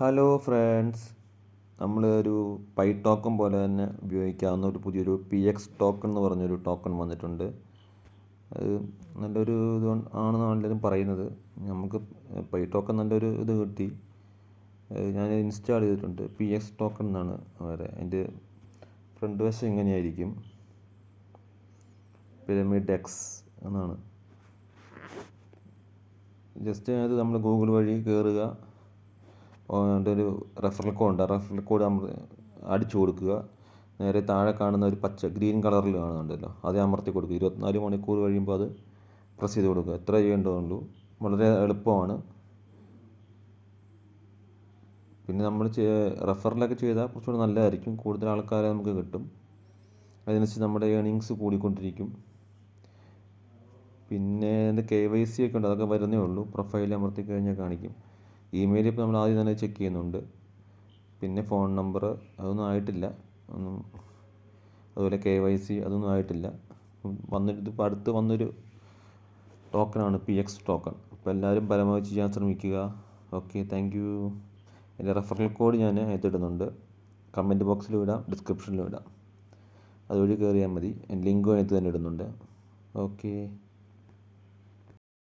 Hello friends നമ്മൾ ഒരു pi token പോലെ തന്നെ ഉപയോഗിക്കാവുന്ന ഒരു പുതിയൊരു പി എക്സ് ടോക്കൺ എന്ന് പറഞ്ഞൊരു ടോക്കൺ വന്നിട്ടുണ്ട്. അത് നല്ലൊരു ഇത് ആണെന്നാണ് എല്ലാവരും പറയുന്നത്. നമുക്ക് പൈ ടോക്കൺ നല്ലൊരു ഇത് കിട്ടി. ഞാൻ ഇൻസ്റ്റാൾ ചെയ്തിട്ടുണ്ട്. പി എക്സ് ടോക്കൺ എന്നാണ് വേറെ. അതിന്റെ ഫ്രണ്ട് വശം ഇങ്ങനെയായിരിക്കും. പിരമിഡ് എക്സ് എന്നാണ്. ജസ്റ്റ് അത് നമ്മൾ ഗൂഗിൾ വഴി കയറുക അതിന്റെ ഒരു റെഫറൽ കോഡ് ആ റെഫറൽ കോഡ് നമ്മൾ അടിച്ചു കൊടുക്കുക. നേരെ താഴെ കാണുന്ന ഒരു പച്ച ഗ്രീൻ കളറിൽ കാണുന്നുണ്ടല്ലോ. അത് അമർത്തി കൊടുക്കുക. ഇരുപത്തിനാല് മണിക്കൂർ കഴിയുമ്പോൾ അത് പ്രസ് ചെയ്ത് കൊടുക്കുക. എത്ര ചെയ്യേണ്ടതുള്ളൂ വളരെ എളുപ്പമാണ്. പിന്നെ നമ്മൾ റെഫറലൊക്കെ ചെയ്താൽ കുറച്ചുകൂടി നല്ലതായിരിക്കും. കൂടുതൽ ആൾക്കാരെ നമുക്ക് കിട്ടും. അതിനനുസരിച്ച് നമ്മുടെ ഏണിങ്സ് കൂടിക്കൊണ്ടിരിക്കും. പിന്നെ അതിന്റെ കെ വൈ സി ഒക്കെ ഉണ്ട്. അതൊക്കെ വരുന്നേ ഉള്ളൂ. പ്രൊഫൈൽ അമർത്തി കഴിഞ്ഞാൽ കാണിക്കും. ഇമെയിൽ ഇപ്പോൾ നമ്മൾ ആദ്യം തന്നെ ചെക്ക് ചെയ്യുന്നുണ്ട്. പിന്നെ ഫോൺ നമ്പർ അതൊന്നും ആയിട്ടില്ല. ഒന്നും അതുപോലെ കെ വൈ സി അതൊന്നും ആയിട്ടില്ല. വന്നിട്ട് ഇപ്പോൾ അടുത്ത് വന്നൊരു ടോക്കണാണ് പി എക്സ് ടോക്കൺ. അപ്പോൾ എല്ലാവരും പരമാവധി ചെയ്യാൻ ശ്രമിക്കുക. Okay thank you. എന്റെ റെഫറൽ കോഡ് ഞാൻ എത്തിടുന്നുണ്ട് കമന്റ് ബോക്സിലും ഇടാം ഡിസ്ക്രിപ്ഷനിലും ഇടാം. അതുവഴി കയറിയാൽ മതി. ലിങ്കും അതിനകത്ത് തന്നെ ഇടുന്നുണ്ട്. ഓക്കേ.